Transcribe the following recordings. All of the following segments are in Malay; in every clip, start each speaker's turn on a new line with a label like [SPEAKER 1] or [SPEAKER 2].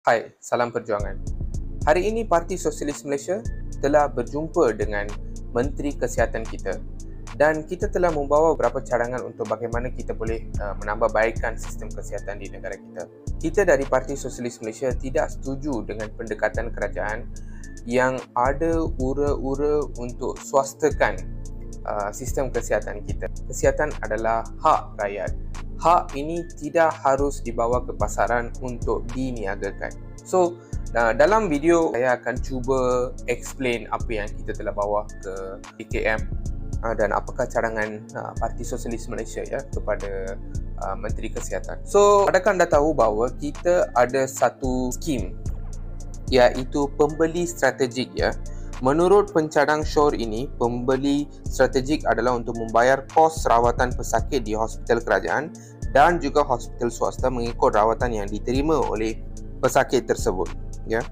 [SPEAKER 1] Hai, salam perjuangan. Hari ini Parti Sosialis Malaysia telah berjumpa dengan Menteri Kesihatan kita dan kita telah membawa beberapa cadangan untuk bagaimana kita boleh uh, menambah baikkan sistem kesihatan di negara kita. Kita dari Parti Sosialis Malaysia tidak setuju dengan pendekatan kerajaan yang ada ura-ura untuk swastakan uh, sistem kesihatan kita. Kesihatan adalah hak rakyat. Hak ini tidak harus dibawa ke pasaran untuk diniagakan. So, uh, dalam video saya akan cuba explain apa yang kita telah bawa ke PKM uh, dan apakah cadangan uh, Parti Sosialis Malaysia ya kepada uh, Menteri Kesihatan. So, adakah anda tahu bahawa kita ada satu skim iaitu pembeli strategik ya. Menurut pencadang Shore ini, pembeli strategik adalah untuk membayar kos rawatan pesakit di hospital kerajaan dan juga hospital swasta mengikut rawatan yang diterima oleh pesakit tersebut. Ya.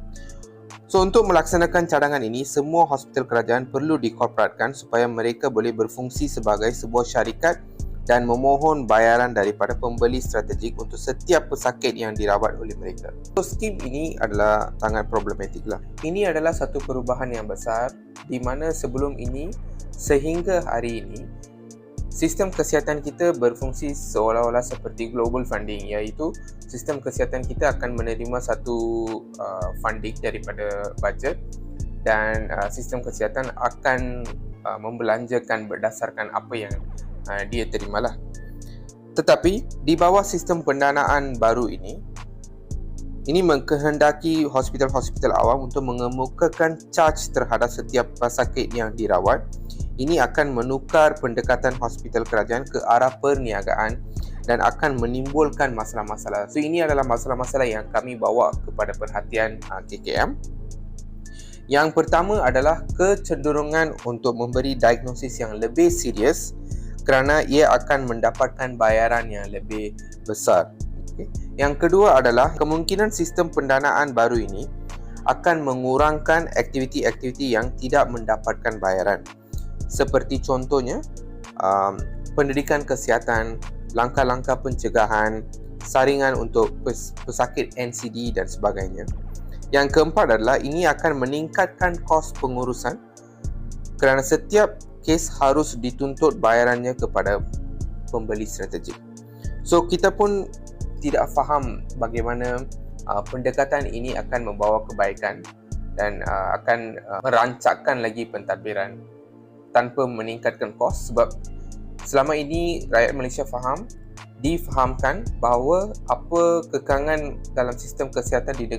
[SPEAKER 1] So untuk melaksanakan cadangan ini, semua hospital kerajaan perlu dikorporatkan supaya mereka boleh berfungsi sebagai sebuah syarikat dan memohon bayaran daripada pembeli strategik untuk setiap pesakit yang dirawat oleh mereka. So, skim ini adalah sangat problematik lah. Ini adalah satu perubahan yang besar di mana sebelum ini sehingga hari ini sistem kesihatan kita berfungsi seolah-olah seperti global funding iaitu sistem kesihatan kita akan menerima satu uh, funding daripada budget dan uh, sistem kesihatan akan uh, membelanjakan berdasarkan apa yang uh, dia terimalah. Tetapi di bawah sistem pendanaan baru ini, ini mengkehendaki hospital-hospital awam untuk mengemukakan charge terhadap setiap pesakit yang dirawat. Ini akan menukar pendekatan hospital kerajaan ke arah perniagaan dan akan menimbulkan masalah-masalah. So ini adalah masalah-masalah yang kami bawa kepada perhatian uh, KKM. Yang pertama adalah kecenderungan untuk memberi diagnosis yang lebih serius kerana ia akan mendapatkan bayaran yang lebih besar. Okay. Yang kedua adalah kemungkinan sistem pendanaan baru ini akan mengurangkan aktiviti-aktiviti yang tidak mendapatkan bayaran. Seperti contohnya um, pendidikan kesihatan, langkah-langkah pencegahan, saringan untuk pes- pesakit NCD dan sebagainya. Yang keempat adalah ini akan meningkatkan kos pengurusan kerana setiap kes harus dituntut bayarannya kepada pembeli strategik. So kita pun tidak faham bagaimana uh, pendekatan ini akan membawa kebaikan dan uh, akan uh, merancakkan lagi pentadbiran tanpa meningkatkan kos sebab selama ini rakyat Malaysia faham difahamkan bahawa apa kekangan dalam sistem kesihatan di negara